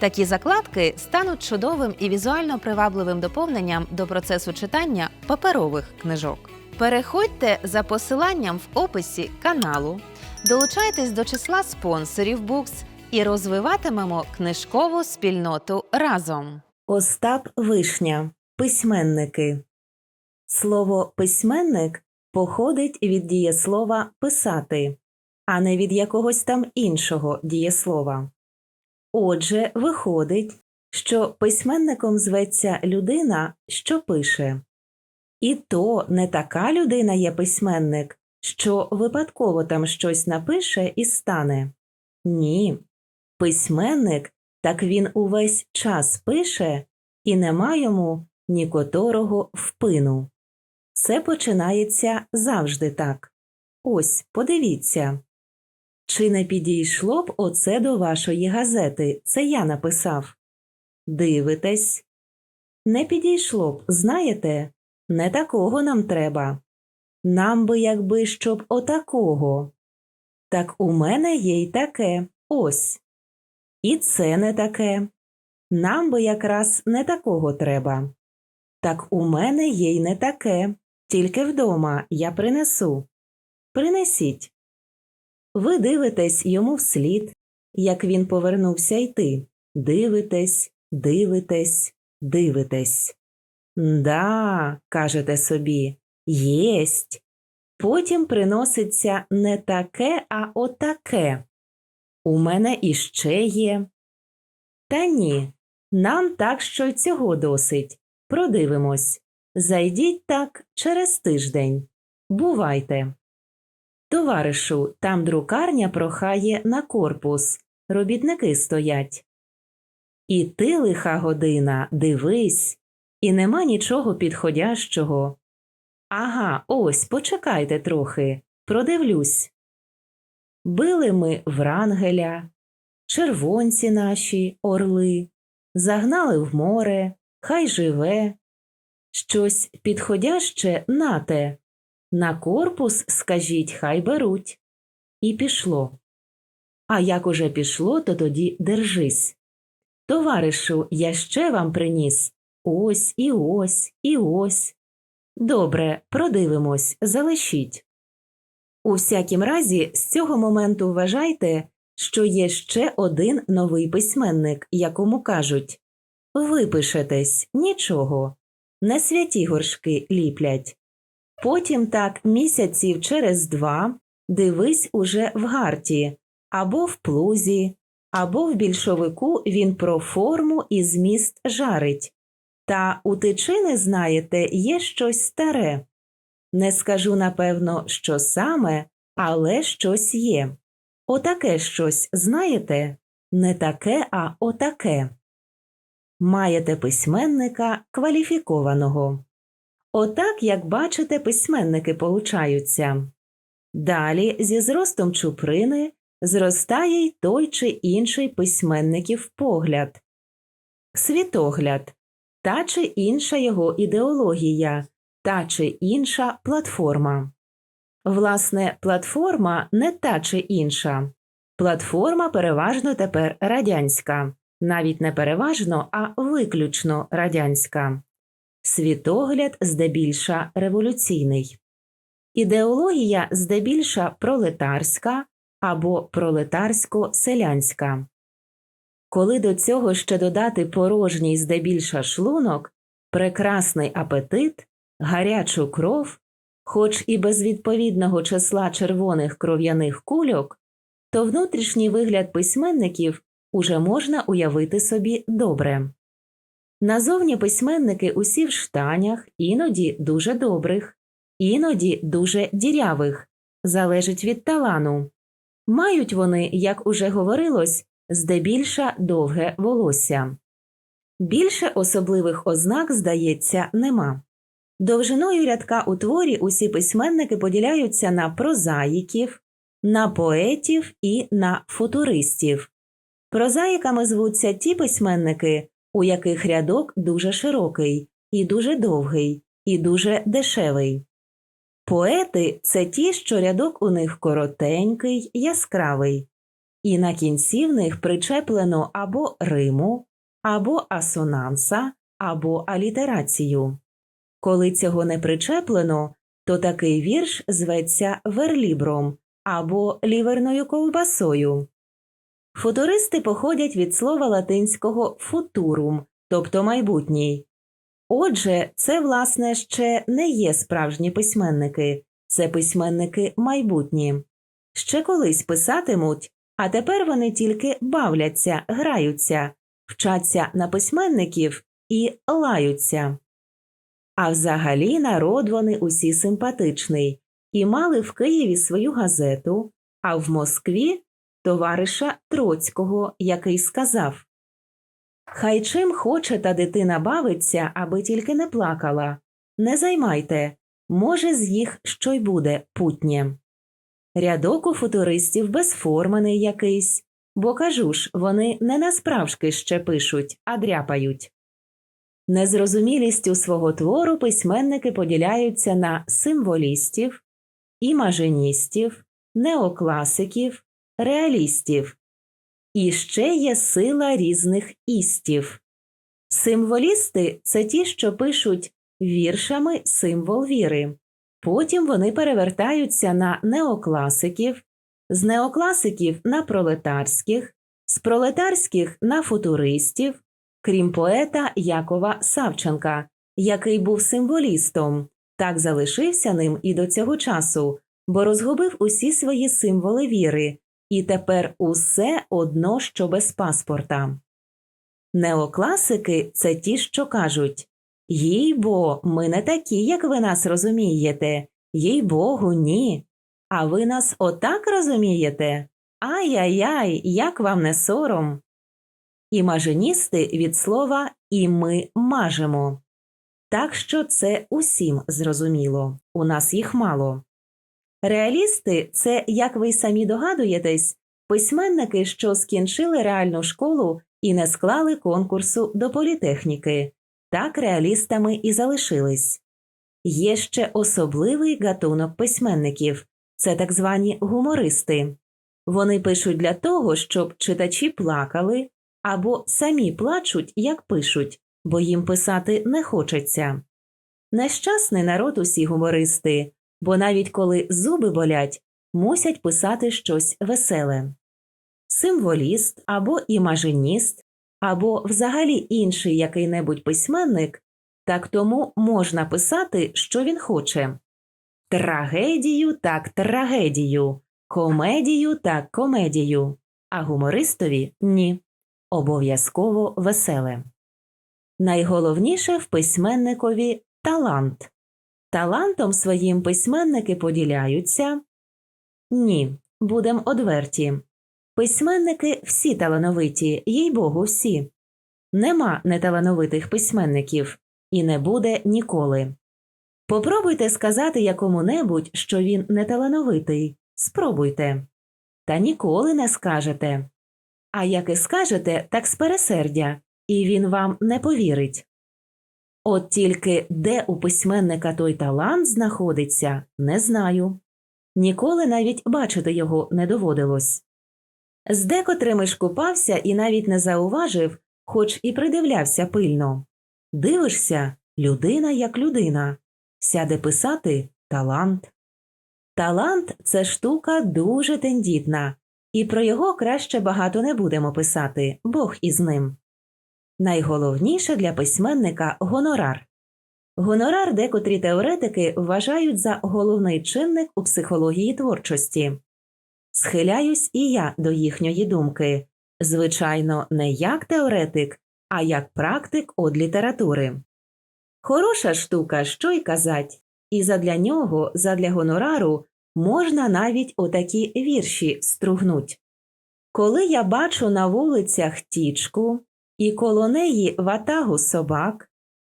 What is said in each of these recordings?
Такі закладки стануть чудовим і візуально привабливим доповненням до процесу читання паперових книжок. Переходьте за посиланням в описі каналу, долучайтесь до числа спонсорів Books і розвиватимемо книжкову спільноту разом. Остап Вишня. Письменники. Слово письменник походить від дієслова писати, а не від якогось там іншого дієслова. Отже, виходить, що письменником зветься людина, що пише. І то не така людина є письменник, що випадково там щось напише і стане. Ні. Письменник так він увесь час пише і нема йому ні которого впину. Це починається завжди так. Ось, подивіться. Чи не підійшло б оце до вашої газети? Це я написав. Дивитесь. Не підійшло б, знаєте, не такого нам треба. Нам би якби щоб отакого. Так у мене є й таке. Ось. І це не таке. Нам би якраз не такого треба. Так у мене є й не таке. Тільки вдома я принесу. Принесіть. Ви дивитесь йому вслід, як він повернувся йти. Дивитесь, дивитесь, дивитесь. Да, кажете собі, єсть. Потім приноситься не таке, а отаке. У мене іще є. Та ні, нам так що й цього досить. Продивимось. Зайдіть так через тиждень. Бувайте. Товаришу, там друкарня прохає на корпус. Робітники стоять. І ти, лиха година, дивись, і нема нічого підходящого. Ага, ось, почекайте трохи, продивлюсь. Били ми Врангеля, червонці наші, орли, загнали в море, хай живе. Щось підходяще нате, на корпус, скажіть, хай беруть. І пішло. А як уже пішло, то тоді держись. Товаришу, я ще вам приніс ось і ось і ось. Добре, продивимось, залишіть. У всякім разі, з цього моменту вважайте, що є ще один новий письменник, якому кажуть Випишетесь, нічого, не святі горшки ліплять. Потім так місяців через два дивись уже в гарті, або в плузі, або в більшовику він про форму і зміст жарить. Та у тичини, знаєте, є щось старе. Не скажу напевно, що саме, але щось є. Отаке щось, знаєте, не таке, а отаке. Маєте письменника кваліфікованого. Отак, як бачите, письменники получаються. Далі зі зростом чуприни зростає й той чи інший письменників погляд, світогляд, та чи інша його ідеологія, та чи інша платформа. Власне, платформа не та чи інша. Платформа переважно тепер радянська, навіть не переважно, а виключно радянська. Світогляд здебільша революційний. Ідеологія здебільша пролетарська або пролетарсько-селянська. Коли до цього ще додати порожній здебільша шлунок, прекрасний апетит, гарячу кров, хоч і без відповідного числа червоних кров'яних кульок, то внутрішній вигляд письменників уже можна уявити собі добре. Назовні письменники усі в штанях, іноді дуже добрих, іноді дуже дірявих, залежить від талану. Мають вони, як уже говорилось, здебільша довге волосся. Більше особливих ознак, здається, нема. Довжиною рядка у творі усі письменники поділяються на прозаїків, на поетів і на футуристів. Прозаїками звуться ті письменники, у яких рядок дуже широкий, і дуже довгий, і дуже дешевий. Поети це ті, що рядок у них коротенький, яскравий, і на кінці в них причеплено або риму, або асонанса, або алітерацію. Коли цього не причеплено, то такий вірш зветься верлібром або ліверною ковбасою. Футуристи походять від слова латинського футурум, тобто майбутній. Отже, це, власне, ще не є справжні письменники, це письменники майбутні. Ще колись писатимуть, а тепер вони тільки бавляться, граються, вчаться на письменників і лаються. А взагалі народ вони усі симпатичний і мали в Києві свою газету, а в Москві товариша Троцького, який сказав Хай чим хоче та дитина бавиться, аби тільки не плакала. Не займайте, може, з їх що й буде путнє. Рядок у футуристів безформений якийсь, бо кажу ж, вони не насправжки ще пишуть, а дряпають. Незрозумілістю свого твору письменники поділяються на символістів, імажиністів, неокласиків, реалістів. І ще є сила різних істів. Символісти це ті, що пишуть віршами символ віри. Потім вони перевертаються на неокласиків, з неокласиків на пролетарських, з пролетарських на футуристів, крім поета Якова Савченка, який був символістом, так залишився ним і до цього часу, бо розгубив усі свої символи віри, і тепер усе одно, що без паспорта. Неокласики це ті, що кажуть їй бо, ми не такі, як ви нас розумієте, їй богу, ні. А ви нас отак розумієте? Ай-яй-яй, як вам не сором. Імажиністи від слова і ми мажемо. Так що це усім зрозуміло, у нас їх мало. Реалісти це, як ви самі догадуєтесь, письменники, що скінчили реальну школу і не склали конкурсу до політехніки, так реалістами і залишились. Є ще особливий гатунок письменників це так звані гумористи. Вони пишуть для того, щоб читачі плакали або самі плачуть, як пишуть, бо їм писати не хочеться. Нещасний народ усі гумористи, бо навіть коли зуби болять, мусять писати щось веселе. Символіст або імажиніст, або взагалі інший який-небудь письменник, так тому можна писати, що він хоче. Трагедію так трагедію, комедію так комедію, а гумористові ні. Обов'язково веселе. Найголовніше в письменникові талант. Талантом своїм письменники поділяються? Ні, будем одверті. Письменники всі талановиті, їй богу, всі. Нема неталановитих письменників і не буде ніколи. Попробуйте сказати якому-небудь, що він неталановитий. Спробуйте. Та ніколи не скажете. А як і скажете, так з пересердя, і він вам не повірить. От тільки де у письменника той талант знаходиться, не знаю. Ніколи навіть бачити його не доводилось. З декотрими ж купався і навіть не зауважив, хоч і придивлявся пильно. Дивишся людина як людина. Сяде писати талант. Талант це штука дуже тендітна, і про його краще багато не будемо писати, Бог із ним. Найголовніше для письменника гонорар. Гонорар декотрі теоретики вважають за головний чинник у психології творчості. Схиляюсь і я до їхньої думки, звичайно, не як теоретик, а як практик од літератури. Хороша штука, що й казать, і задля нього, задля гонорару, можна навіть отакі вірші стругнуть. Коли я бачу на вулицях тічку і коло неї ватагу собак,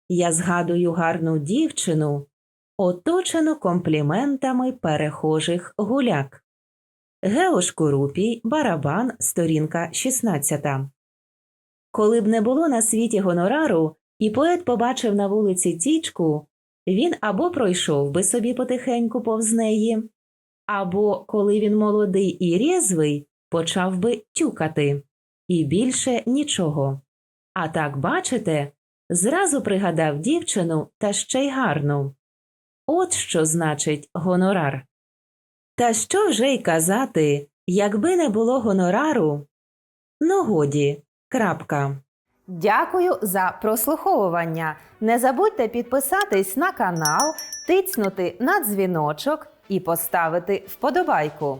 я згадую гарну дівчину, оточену компліментами перехожих гуляк. Геош Курупій, Барабан, сторінка 16. Коли б не було на світі гонорару, і поет побачив на вулиці тічку, він або пройшов би собі потихеньку повз неї, або, коли він молодий і рєзвий, почав би тюкати. І більше нічого. А так, бачите, зразу пригадав дівчину та ще й гарну. От що значить гонорар. Та що вже й казати, якби не було гонорару? Ну годі, крапка. Дякую за прослуховування. Не забудьте підписатись на канал, тицнути на дзвіночок і поставити вподобайку.